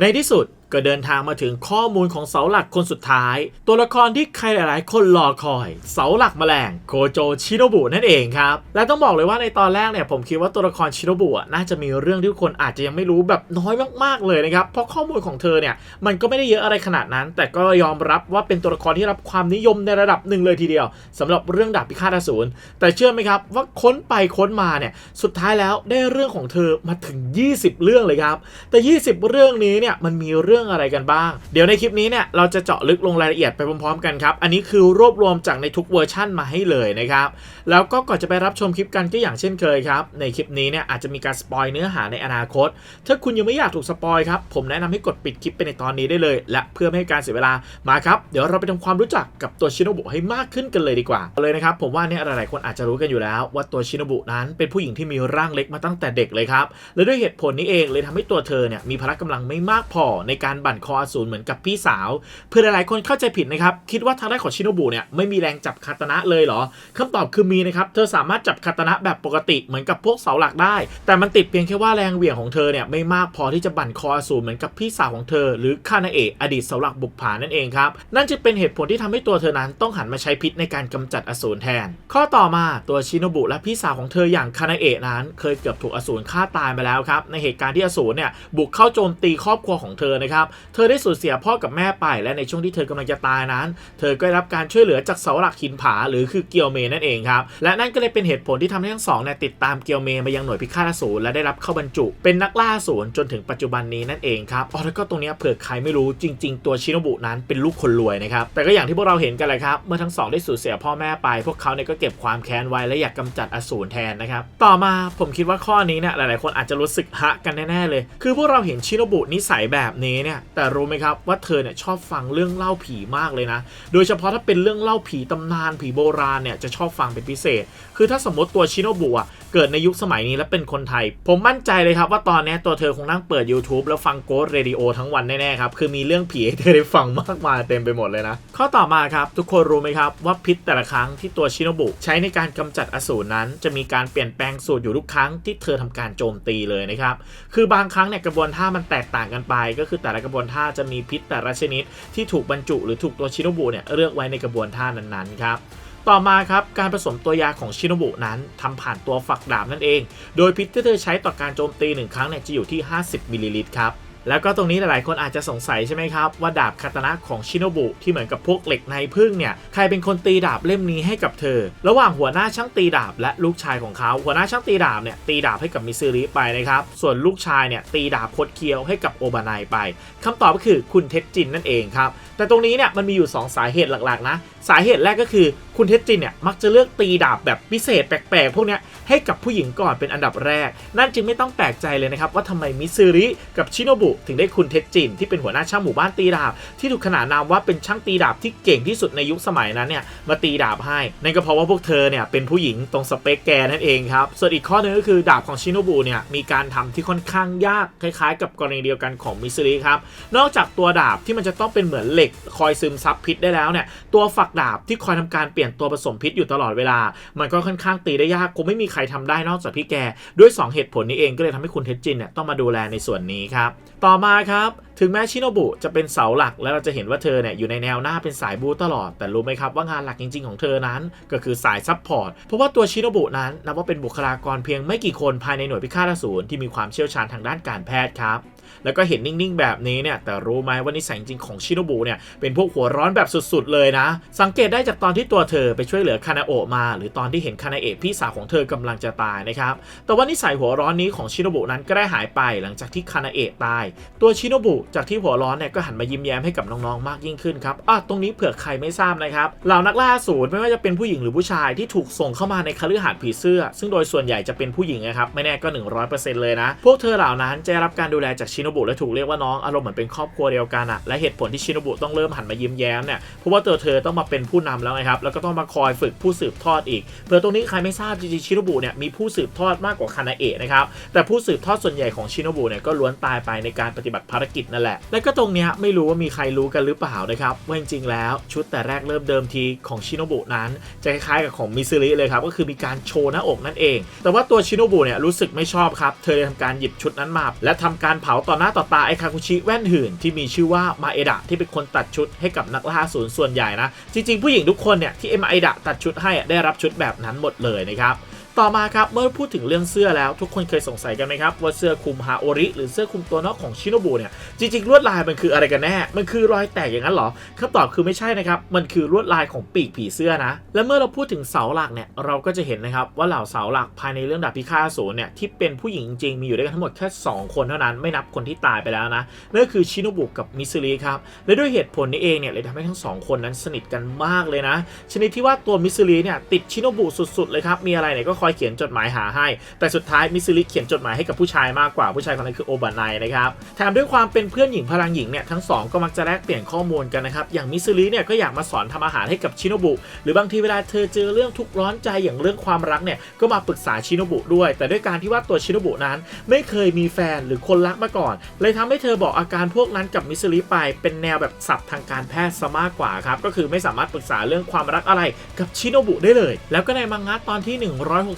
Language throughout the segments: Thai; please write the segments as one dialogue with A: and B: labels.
A: ในที่สุด ก็เดินทางมาถึงข้อมูลของเสาหลักคนสุดท้าย ตัวละครที่ใครหลาย ๆ คนรอคอย เสาหลักแมลงโคโจชิโนบุนั่นเองครับ และต้องบอกเลยว่าในตอนแรกเนี่ยผมคิดว่าตัวละครชิโนบุน่าจะมีเรื่องที่คนอาจจะยังไม่รู้แบบน้อยมาก ๆ เลยนะครับ เพราะข้อมูลของเธอเนี่ยมันก็ไม่ได้เยอะอะไรขนาดนั้น แต่ก็ยอมรับว่าเป็นตัวละครที่รับความนิยมในระดับหนึ่งเลยทีเดียวสำหรับเรื่องดาบพิฆาตอสูรแต่เชื่อไหมครับว่าค้นไปค้นมาเนี่ยสุดท้ายแล้วได้เรื่องของเธอมาถึง 20 เรื่องเลยครับแต่ 20 เรื่องนี้เนี่ยมันมีเรื่องอะไรกันบ้าง เดี๋ยวในคลิปนี้เนี่ยเราจะเจาะลึกลงรายละเอียดไปพร้อมๆกันครับ อันนี้คือรวบรวมจากในทุกเวอร์ชั่นมาให้เลยนะครับ แล้วก็ก่อนจะไปรับชมคลิปกันก็อย่างเช่นเคยครับ ในคลิปนี้เนี่ยอาจจะมีการสปอยเนื้อหาในอนาคต ถ้าคุณยังไม่อยากถูกสปอยครับ ผมแนะนำให้กดปิดคลิปไปในตอนนี้ได้เลย และเพื่อไม่ให้การเสียเวลา มาครับ เดี๋ยวเราไปทำความรู้จักกับตัวชิน o บุให้มากขึ้นกันเลยดีกว่า เลยนะครับ ผมว่าเนี่ยหลายๆคนอาจจะรู้กันอยู่แล้ว ว่าตัวชิน o บุนั้นเป็นผู้หญิงที่มีร่างเล็กมาตั้งแต่เด็กเลยครับ และด้วยเหตุผลนี้เองเลยทำให้ตัวเธอเนี่ยมีพละกำลังไม่มากพอในการการบั่นคออสูรเหมือนกับพี่สาว เพื่อหลายๆคนเข้าใจผิดนะครับ คิดว่าทางด้านของชิโนบุเนี่ยไม่มีแรงจับคาตนะเลยเหรอคำตอบคือมีนะครับ เธอสามารถจับคาตนะแบบปกติเหมือนกับพวกเสาหลักได้ แต่มันติดเพียงแค่ว่าแรงเหวี่ยงของเธอเนี่ยไม่มากพอที่จะบั่นคออสูรเหมือนกับพี่สาวของเธอ หรือคานาเอะอดีตเสาหลักบุกผานั่นเองครับนั่นจึงเป็นเหตุผลที่ทำให้ตัวเธอนั้นต้องหันมาใช้พิษในการกำจัดอสูรแทน ข้อต่อมาตัวชิโนบุและพี่สาวของเธออย่างคานาเอะนั้น เคยเกือบถูกอสูรฆ่าตายมาแล้วครับในเหตุการณ์ที่อสูรเนี่ยบุกเข้าโจมตีครอบครัวของเธอนะครับเธอได้สูญเสียพ่อกับแม่ไปและในช่วงที่เธอกำลังจะตายนั้น เธอก็ได้รับการช่วยเหลือจากเสาหลักหินผาหรือคือเกียวเมนั่นเองครับ และนั่นก็เลยเป็นเหตุผลที่ทำให้ทั้งสองเนี่ยติดตามเกียวเมมายังหน่วยพิฆาตอสูรและได้รับเข้าบรรจุ เป็นนักล่าอสูรจนถึงปัจจุบันนี้นั่นเองครับอ๋อแล้วก็ตรงนี้เผื่อใครไม่รู้จริง ๆ ตัวชิโนบุนั้นเป็นลูกคนรวยนะครับแต่ก็อย่างที่พวกเราเห็นกันแหละครับเมื่อทั้งสองได้สูญเสียพ่อแม่ไป พวกเขาเนี่ยก็เก็บความแค้นไว้และอยากกำจัดอสูรแทนนะครับต่อมาผมคิดว่าข้อนี้เนี่ยหลาย ๆ คนอาจจะรู้สึกฮะกันแน่ๆเลย คือพวกเราเห็นชิโนบุนิสัยแบบนี้เนี่ยแต่รู้ไหมครับว่าเธอเนี่ยชอบฟังเรื่องเล่าผีมากเลยนะ โดยเฉพาะถ้าเป็นเรื่องเล่าผีตำนานผีโบราณเนี่ยจะชอบฟังเป็นพิเศษ คือถ้าสมมติตัวชิโนบุอะเกิดในยุคสมัยนี้และเป็นคนไทย ผมมั่นใจเลยครับว่าตอนนี้ตัวเธอคงนั่งเปิด YouTube แล้วฟังโกดเรดิโอทั้งวันแน่ๆครับคือมีเรื่องผีให้เธอได้ฟังมากมายเต็มไปหมดเลยนะ ข้อต่อมาครับทุกคนรู้ไหมครับว่าพิษแต่ละครั้งที่ตัวชิโนบุใช้ในการกำจัดอสูรนั้น จะมีการเปลี่ยนแปลงสูตรอยู่ทุกครั้งที่เธอทำการโจมตีเลยนะครับคือบางครั้งเนี่ยกระบวนท่ามันแตกต่างกันไปก็คือแต่ละกระบวนท่าจะมีพิษแต่ละชนิด ที่ถูกบรรจุหรือถูกตัวชิโนบุเนี่ยเลือกไว้ในกระบวนท่านั้นๆครับต่อมาครับการผสมตัวยาของชิโนบุนั้นทำผ่านตัวฝักดาบนั่นเอง โดยพิษที่เธอใช้ต่อการโจมตีหนึ่งครั้งเนี่ยจะอยู่ที่ 50มิลลิลิตรครับ แล้วก็ตรงนี้หลายๆ คนอาจจะสงสัยใช่ไหมครับว่าดาบคาตานะของชิโนบุที่เหมือนกับพวกเหล็กในพึ่งเนี่ยใครเป็นคนตีดาบเล่มนี้ให้กับเธอ ระหว่างหัวหน้าช่างตีดาบและลูกชายของเขาหัวหน้าช่างตีดาบเนี่ยตีดาบให้กับมิซึริไปนะครับส่วนลูกชายเนี่ยตีดาบคดเคี้ยวให้กับโอบานายไปคำตอบก็คือคุณเทจจินนั่นเองครับแต่ตรงนี้เนี่ยมันมีอยู่ 2 สาเหตุหลักๆนะสาเหตุแรกก็คือคุณเทจจินเนี่ยมักจะเลือกตีดาบแบบพิเศษแปลกๆ พวกเนี้ยให้กับผู้หญิงก่อนเป็นอันดับแรก นั่นจึงไม่ต้องแปลกใจเลยนะครับว่าทำไมมิซึริกับชิโนบุถึงได้คุณเทจจินที่เป็นหัวหน้าช่างหมู่บ้านตีดาบ ที่ถูกขนานนามว่าเป็นช่างตีดาบที่เก่งที่สุดในยุคสมัยนั้นเนี่ยมาตีดาบให้นั่นก็เพราะว่าพวกเธอเนี่ยเป็นผู้หญิงตรงสเปคแกนั่นเองครับส่วนอีกข้อหนึงก็คือดาบของชิโนบุเนี่ยมีการทำที่ค่อนข้างยากคล้ายๆ กับกรณีเดียวกันของมิซึริครับนอกจากตัวดาบที่มันจะต้องเป็นเหมือนเหล็กคอยซึมซับพิษได้แล้วเนี่ยตัวฝักดาบที่คอยทำการเปลี่ยนตัวผสมพิษอยู่ตลอดเวลา มันก็ค่อนข้างตีได้ยากคงไม่มีใครทำได้นอกจากพี่แกด้วย 2 เหตุผลนี้เองก็เลยทำให้คุณเทจจินเนี่ยต้องมาดูแลในส่วนนี้ครับต่อมาครับถึงแม้ชิโนบุจะเป็นเสาหลักแล้วเราจะเห็นว่าเธอเนี่ยอยู่ในแนวหน้าเป็นสายบูตลอด แต่รู้ไหมครับว่างานหลักจริงๆของเธอนั้น ก็คือสายซับพอร์ตเพราะว่าตัวชิโนบุนั้นนับว่าเป็นบุคลากรเพียงไม่กี่คนภายในหน่วยพิฆาตอสูรที่มีความเชี่ยวชาญทางด้านการแพทย์ครับ แล้วก็เห็นนิ่งๆ แบบนี้เนี่ย แต่รู้ไหมว่านิสัยจริงของชิโนบุเนี่ย เป็นพวกหัวร้อนแบบสุดๆ เลยนะ สังเกตได้จากตอนที่ตัวเธอไปช่วยเหลือคานาโอะมา หรือตอนที่เห็นคานาเอะพี่สาวของเธอกำลังจะตายนะครับ แต่ว่านิสัยหัวร้อนนี้ของชิโนบุนั้นก็ได้หายไปหลังจากที่คานาเอะตาย ตัวชิโนบุจากที่หัวร้อนเนี่ยก็หันมายิ้มแย้มให้กับน้องๆ มากยิ่งขึ้นครับอะตรงนี้เผื่อใครไม่ทราบนะครับเหล่านักล่าสูรไม่ว่าจะเป็นผู้หญิงหรือผู้ชายที่ถูกส่งเข้ามาในคฤหาสน์ผีเสื้อ ซึ่งโดยส่วนใหญ่จะเป็นผู้หญิงนะครับไม่แน่ก็ 100%เลยนะพวกเธอเหล่านั้นจะรับการดูแลจากชินบุและถูกเรียกว่าน้องอารมณ์เหมือนเป็นครอบครัวเดียวกันอะและเหตุผลที่ชินบุต้องเริ่มหันมายิ้มแย้มเนี่ยเพราะว่าตัวเธอต้องมาเป็นผู้นำแล้วนะครับแล้วก็ต้องมาคอยฝึกผู้สืบทอดอีกเผื่อตรงนี้ใครไม่ทราบจริงๆชินบุเนี่ยมีผู้สืบทอดมากกว่าคานาเอะนะครับแต่ผู้สืบทอดส่วนใหญ่ของชินบุเนี่ยก็ล้วนตายไปในการปฏิบัติภารกิจนั่นแหละและก็ตรงเนี้ยไม่รู้ว่ามีใครรู้กันหรือเปล่านะครับว่าจริงๆแล้วชุดแต่แรกเริ่มเดิมทีของชินบุนั้นจะคล้ายๆกับของมิซึริเลยครับก็คือมีการโชว์หน้าอกนั่นเอง แต่ว่าตัวชินบุเนี่ยรู้สึกไม่ชอบครับเธอเลยทำการหยิบชุดนั้นมาและทำการเผาต่อหน้าต่อตาไอคาคุชิแว่นหื่นที่มีชื่อว่ามาเอดะที่เป็นคนตัดชุดให้กับนักล่าศูนย์ส่วนใหญ่นะ จริงๆ ผู้หญิงทุกคนเนี่ยที่เอมาเอดะตัดชุดให้อะได้รับชุดแบบนั้นหมดเลยนะครับ ต่อมาครับเมื่อพูดถึงเรื่องเสื้อแล้วทุกคนเคยสงสัยกันไหมครับว่าเสื้อคลุมฮาโอริหรือเสื้อคลุมตัวนอกของชิโนบุเนี่ยจริงๆลวดลายมันคืออะไรกันแน่ มันคือรอยแตกอย่างนั้นเหรอคำตอบคือไม่ใช่นะครับมันคือลวดลายของปีกผีเสื้อนะ และเมื่อเราพูดถึงเสาหลักเนี่ยเราก็จะเห็นนะครับว่าเหล่าเสาหลักภายในเรื่องดาบพิฆาตอสูรเนี่ยที่เป็นผู้หญิงจริงมีอยู่ด้วยกันทั้งหมดแค่ 2 คนเท่านั้นไม่นับคนที่ตายไปแล้วนะนั่นก็คือชิโนบุกับมิซุริครับและด้วยเหตุผลนี้เองเนี่ยเลยทำให้ทั้งสองคนนั้นสนิทกันมากเลยนะชนิดที่ว่าตัวมิซุริเนี่ยติดชิโนบุสุดๆเลยครับมีอะไรเนี่ยก็คอยเขียนจดหมายหาให้ แต่สุดท้ายมิซุริเขียนจดหมายให้กับผู้ชายมากกว่าผู้ชายคนนั้นคือโอบานายนะครับแถมด้วยความเป็นเพื่อนหญิงพลังหญิงเนี่ยทั้งสองก็มักจะแลกเปลี่ยนข้อมูลกันนะครับอย่างมิซุริเนี่ยก็อยากมาสอนทำอาหารให้กับชิโนบุหรือบางทีเวลาเธอเจอเรื่องทุกข์ร้อนใจอย่างเรื่องความรักเนี่ยก็มาปรึกษาชิโนบุด้วย แต่ด้วยการที่ว่าตัวชิโนบุนั้น ไม่เคยมีแฟนหรือคนรักมาก่อน เลยทำให้เธอบอกอาการพวกนั้นกับมิสลิไปเป็นแนวแบบศัพท์ทางการแพทย์ซะมากกว่าครับก็คือไม่สามารถปรึกษาเรื่องความรักอะไรกับชิโนบุได้เลย แล้วก็ในมังงะตอนที่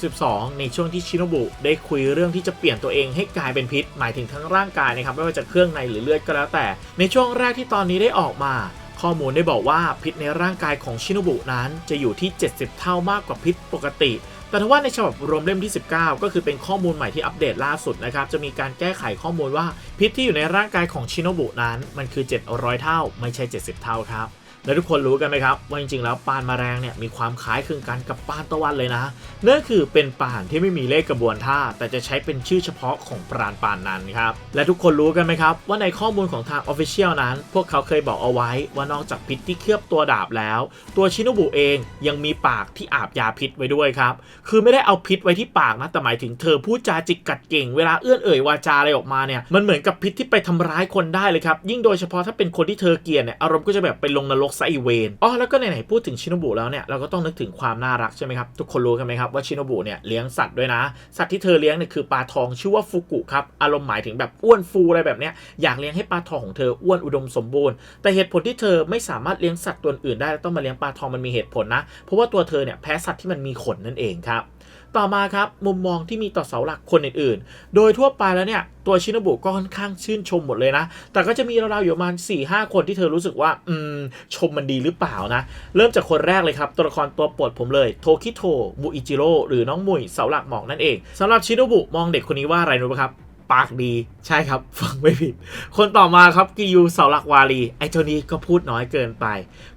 A: 62 ในช่วงที่ชิโนบุได้คุยเรื่องที่จะเปลี่ยนตัวเองให้กลายเป็นพิษ หมายถึงทั้งร่างกายนะครับไม่ว่าจะเครื่องในหรือเลือดก็แล้วแต่ ในช่วงแรกที่ตอนนี้ได้ออกมาข้อมูลได้บอกว่าพิษในร่างกายของชิโนบุนั้นจะอยู่ที่ 70 เท่ามากกว่าพิษปกติ แต่ทว่าในฉบับรวมเล่มที่ 19 ก็คือเป็นข้อมูลใหม่ที่อัปเดตล่าสุดนะครับ จะมีการแก้ไขข้อมูลว่าพิษที่อยู่ในร่างกายของชิโนบุนั้นมันคือ 700 เท่า ไม่ใช่ 70 เท่าครับ และทุกคนรู้กันไหมครับ ว่าจริงๆแล้วปานมาแรงเนี่ยมีความคล้ายคลึงกันกับปานตะวันเลยนะ นั่นคือเป็นปานที่ไม่มีเลขกระบวนท่า แต่จะใช้เป็นชื่อเฉพาะของปราณปานนั้นครับ และทุกคนรู้กันไหมครับ ว่าในข้อมูลของทาง Official นั้น พวกเขาเคยบอกเอาไว้ว่านอกจากพิษที่เคลือบตัวดาบแล้ว ตัวชิโนบุเองยังมีปากที่อาบยาพิษไว้ด้วยครับ คือไม่ได้เอาพิษไว้ที่ปากนะแต่หมายถึงเธอพูดจาจิกกัดเก่งเวลาเอื้อนเอ่ยวาจาอะไรออกมาเนี่ยมันเหมือนกับพิษที่ไปทำร้ายคนได้เลยครับยิ่งโดยเฉพาะถ้าเป็นคนที่เธอเกลียดเนี่ยอารมณ์ก็จะแบบไปลงนรกไซเวนอ๋อแล้วก็ไหนๆพูดถึงชิโนบุแล้วเนี่ยเราก็ต้องนึกถึงความน่ารักใช่ไหมครับทุกคนรู้กันไหมครับว่าชิโนบุเนี่ยเลี้ยงสัตว์ด้วยนะ สัตว์ที่เธอเลี้ยงเนี่ยคือปลาทองชื่อว่าฟุกุครับอารมณ์หมายถึงแบบอ้วนฟูอะไรแบบเนี้ยอยากเลี้ยงให้ปลาทองของเธออ้วนอุดมสมบูรณ์ แต่เหตุผลที่เธอไม่สามารถเลี้ยงสัตว์ตัวอื่นได้แล้วต้องมาเลี้ยงปลาทองมันมีเหตุผลนะ เพราะว่าตัวเธอเนี่ยแพ้สัตว์ที่มันมีขนนั่นเองครับ ต่อมาครับมุมมองที่มีต่อเสาหลักคนอื่นๆ โดยทั่วไปแล้วเนี่ยตัวชินบุก็ค่อนข้างชื่นชมหมดเลยนะ แต่ก็จะมีราวๆอยู่ประมาณ4ี่ห้าคนที่เธอรู้สึกว่า อืม ชมมันดีหรือเปล่านะ เริ่มจากคนแรกเลยครับ ตัวละครตัวโปรดผมเลย โทคิโทมุอิจิโร่หรือน้องมุยเสาหลักหมอกนั่นเองสำหรับชินบุมองเด็กคนนี้ว่าอะไรรู้ไหมครับ ปากดีใช่ครับ ฟังไม่ผิด คนต่อมาครับกิยูเสาหลักวาลีไอเจ้านี้ก็พูดน้อยเกินไป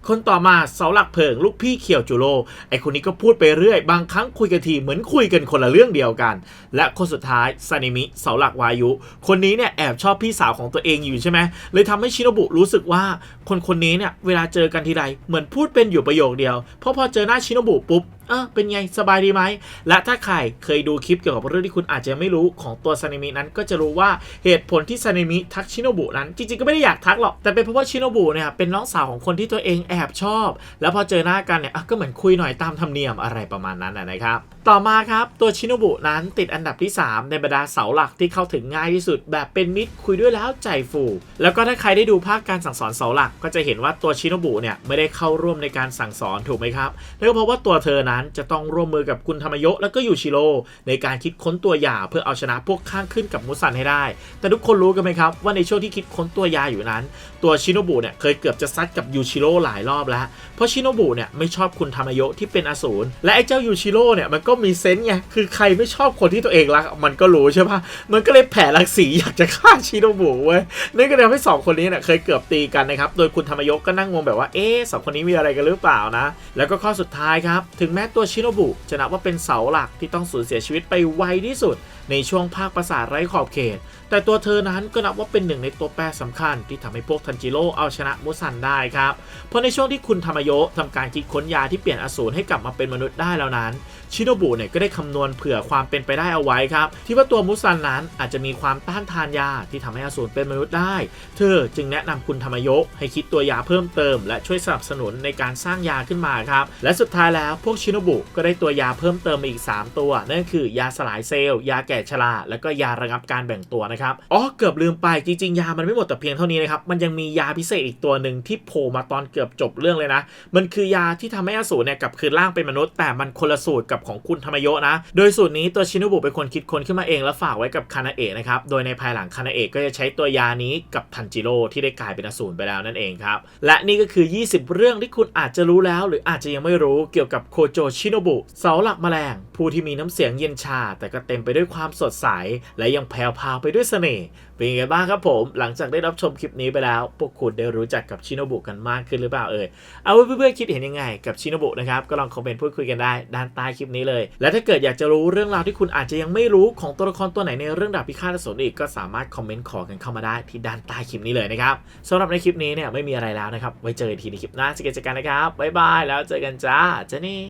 A: คนต่อมาเสาหลักเพิง ลูกพี่เขียวจูโร่ไอคนนี้ก็พูดไปเรื่อย บางครั้งคุยกันทีเหมือนคุยกันคนละเรื่องเดียวกัน และคนสุดท้ายซานิมิเสาหลักวายุ คนนี้เนี่ยแอบชอบพี่สาวของตัวเองอยู่ใช่ไหมเลยทำให้ชิโนบุรู้สึกว่า คนคนนี้เนี่ยเวลาเจอกันทีไรเหมือนพูดเป็นอยู่ประโยคเดียวเพราะพอเจอหน้าชิโนบุปุ๊บ เออเป็นไงสบายดีไหม และถ้าใครเคยดูคลิปเกี่ยวกับเรื่องที่คุณอาจจะไม่รู้ของตัวซานิมินั้นก็จะรู้ว่าเหตุผลที่ซานิมิทักชิโนบุนั้น จริงๆก็ไม่ได้อยากทักหรอก แต่เป็นเพราะว่าชิโนบุเนี่ยเป็นน้องสาวของคนที่ตัวเองแอบชอบ แล้วพอเจอหน้ากันเนี่ยก็เหมือนคุยหน่อยตามธรรมเนียมอะไรประมาณนั้นนะนะครับต่อมาครับตัวชิโนบุนั้นติดอันดับที่ 3 ในบรรดาเสาหลักที่เข้าถึงง่ายที่สุด แบบเป็นมิตรคุยด้วยแล้วใจฟู แล้วก็ถ้าใครได้ดูภาคการสั่งสอนเสาหลัก ก็จะเห็นว่าตัวชิโนบุเนี่ยไม่ได้เข้าร่วมในการสั่งสอนถูกไหมครับนั่นก็เพราะว่าตัวเธอนั้นจะต้องร่วมมือกับคุณธรรมโยะแล้วก็ยูชิโร่ในการคิดค้นตัวยาเพื่อเอาชนะพวกข้างขึ้นกับมุสันให้ได้ แต่ทุกคนรู้กันไหมครับว่าในช่วงที่คิดค้นตัวยาอยู่นั้น ตัวชิโนบุเนี่ยเคยเกือบจะซัดกับยูชิโร่หลายรอบแล้ว เพราะชิโนบุเนี่ยไม่ชอบคุณธรรมโยะที่เป็นอสูรและไอ้เจ้ายูชิโร่เนี่ยมันก็มีเซนส์ไงคือใครไม่ชอบคนที่ตัวเองรักมันก็รู้ใช่ปะมันก็เลยแผ่รังสีอยากจะฆ่าชิโนบุเว้ยนั่นก็เลยทำให้สองคนนี้เนี่ยเคยเกือบตีกันนะครับโดยคุณธรรมยกก็นั่งงงแบบว่าเอ๊ะสองคนนี้มีอะไรกันหรือเปล่านะ แล้วก็ข้อสุดท้ายครับถึงแม้ตัวชิโนบุจะนับว่าเป็นเสาหลักที่ต้องสูญเสียชีวิตไปไวที่สุด ในช่วงภาคประสาทไร้ขอบเขต แต่ตัวเธอนั้นก็นับว่าเป็นหนึ่งในตัวแปรสำคัญที่ทำให้พวกทันจิโร่เอาชนะมุสันได้ครับ เพราะในช่วงที่คุณธรรมโยะทำการคิดค้นยาที่เปลี่ยนอสูรให้กลับมาเป็นมนุษย์ได้แล้วนั้น ชิโนบุเนี่ยก็ได้คำนวณเผื่อความเป็นไปได้เอาไว้ครับ ที่ว่าตัวมุสันนั้นอาจจะมีความต้านทานยาที่ทำให้อสูรเป็นมนุษย์ได้ เธอจึงแนะนำคุณธรรมโยให้คิดตัวยาเพิ่มเติม และช่วยสนับสนุนในการสร้างยาขึ้นมาครับ และสุดท้ายแล้วพวกชิโนบุก็ได้ตัวยาเพิ่มเติมมาอีก 3 ตัว นั่นคือยาสลายเซลล์ ยาแก่ชราแล้วก็ยาระงับการแบ่งตัวนะครับอ๋อ เกือบลืมไป จริงๆ ยามันไม่หมดแต่เพียงเท่านี้นะครับ มันยังมียาพิเศษอีกตัวหนึ่งที่โผล่มาตอนเกือบจบเรื่องเลยนะ มันคือยาที่ทำให้อสูรเนี่ยกลับคืนร่างเป็นมนุษย์ แต่มันคนละสูตรกับของคุณธรรมโยะนะ โดยสูตรนี้ตัวชิน o บุเป็นคนคิดค้นขึ้นมาเองแล้วฝากไว้กับคานาเอะนะครับ โดยในภายหลังคานาเอะก็จะใช้ตัวยานี้กับทันจิโร่ที่ได้กลายเป็นอสูรไปแล้วนั่นเองครับ และนี่ก็คือ 20 เรื่องที่คุณอาจจะรู้แล้ว หรืออาจจะยังไม่รู้เกี่ยวกับโคโจชิโนบุเสาหลักแมลงผู้ที่มีน้ำเสียงเย็นชา แต่ก็เต็มไปด้วยความสดใส และยังแผ่วพาวไปด้วยเสน่ห์เป็นยังไงบ้างครับผม หลังจากได้รับชมคลิปนี้ไปแล้ว พวกคุณได้รู้จักกับชิโนบุกันมากขึ้นหรือเปล่าเอ่ยเอาไว้เพื่อนๆคิดเห็นยังไงกับชิโนบุนะครับก็ลองคอมเมนต์พูดคุยกันได้ด้านใต้คลิปนี้เลย และถ้าเกิดอยากจะรู้เรื่องราวที่คุณอาจจะยังไม่รู้ของตัวละครตัวไหนในเรื่องดาบพิฆาตสูรอีกก็สามารถคอมเมนต์ขอกันเข้ามาได้ที่ด้านใต้คลิปนี้เลยนะครับสำหรับในคลิปนี้เนี่ยไม่มีอะไรแล้วนะครับไว้เจอกันทีในคลิปหน้าสเกจกันนะครับบ๊ายบายแล้วเจอกันจ้าเจนี่